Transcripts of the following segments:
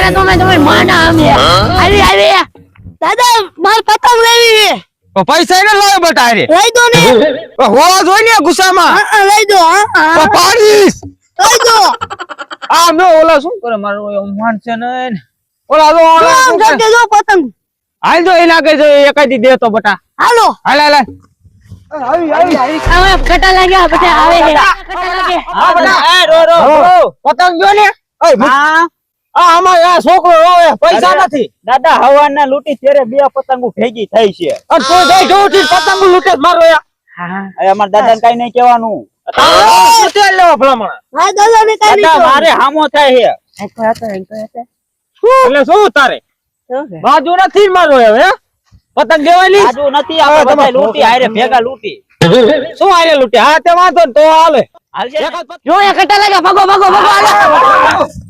મારા તમે તમે માના અમે. આવી આવી. દાદા માર પતંગ લેવી છે. તો પૈસા ને લાવે બટા રે લઈ દો ને. હોવા જોઈએ ને ગુસ્સામાં? લઈ દો હા, પાડીશ. લઈ દો. આ મે ઓલા શું કરે મારો માન છે ને ઓલા ઓલા આમ શું જો પતંગ. હાલ જો એના કે જો એકાદી દે તો બટા. હાલો. હાલ હાલ હાલ. લાગ્યા પછી આવે છે. લાગે હા બટા. રો રો પતંગ જો ને. ઓય હા. આ આમાં આ છોકરો રોવે પૈસા નથી. દાદા હવાના લૂંટી ત્યારે બે પતંગો ભેગી થઈ છે. અને તું જઈ જોઉં છું પતંગ લૂટે મારો યા હવે અમારા દાદા ને કઈ નહીં મારે હામો થાય એટલે શું તારે? બાજુ નથી મારો હવે હે? પતંગ દેવાની બાજુ નથી આપણે લૂંટી હારે ભેગા લૂટી. શું હારે લૂટી? હા તે વાંધો તો હાલે. એક જો એ લાગે ભગો ભગો ભગો હાલો.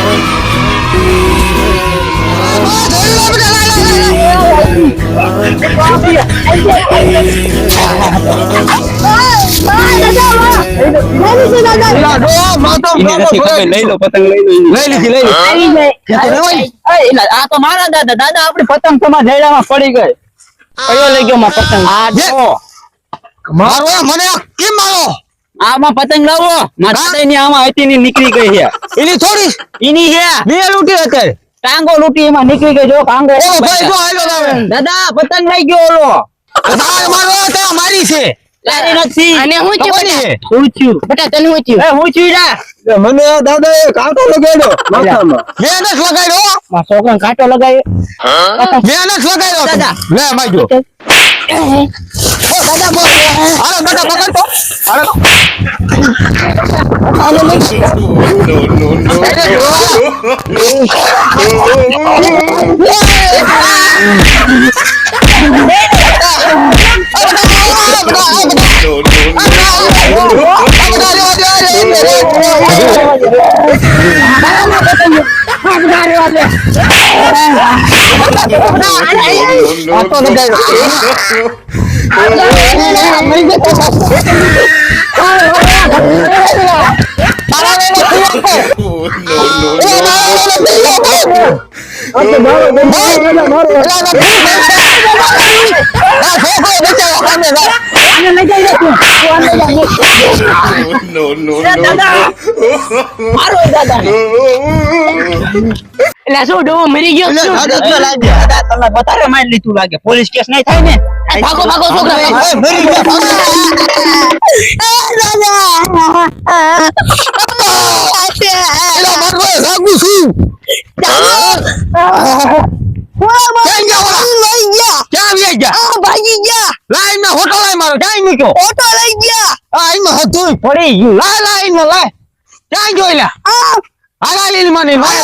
મારા દાદા દાદા આપણી પતંગ તમારા જૈડામાં પડી ગઈ કયો લઈ ગયો માં પતંગ મારો મને કેમ મારો આમાં પતંગ લાવો? મારા દાદા ની આમાં હતી ની નીકળી ગઈ છે. એની થોડી એની છે બે લૂંટી અત્યારે ટાંગો લૂટી એમાં નીકળી ગયો જો કાંગો ઓ ભાઈ જો આયલો તમે દાદા પતંગ લઈ ગયો ઓલો. તાર મારો તે મારી છે. તારી નથી. અને હું છું છે? હું છું. બેટા તને હું છું? એ હું છું જા. મને દાદા એ કાંટો લગાડ્યો માથામાં. મેં લગાડ્યો. કાંટો મેં નથી લગાડ્યો દાદા. લે માજો દાદા બોલ. દાદા પકડ તો. હાલો no, no, એટલે શું ડોવો મરી ગયો શું? તમને વધારે મારી લીધું લાગે પોલીસ કેસ નહીં થાય ને ભાગો ભાગો છોકરા ગયા. ભાગી ગયા. લાઈનમાં હોટલ લાઈ મારો ક્યાં મૂક્યો ઓટો લઈ ગયા. આ એમાં હતું પડી ગયું. લાય લાઈનમાં લાય. ક્યાં જોઈ લે આ હાલા લીલી મને મારે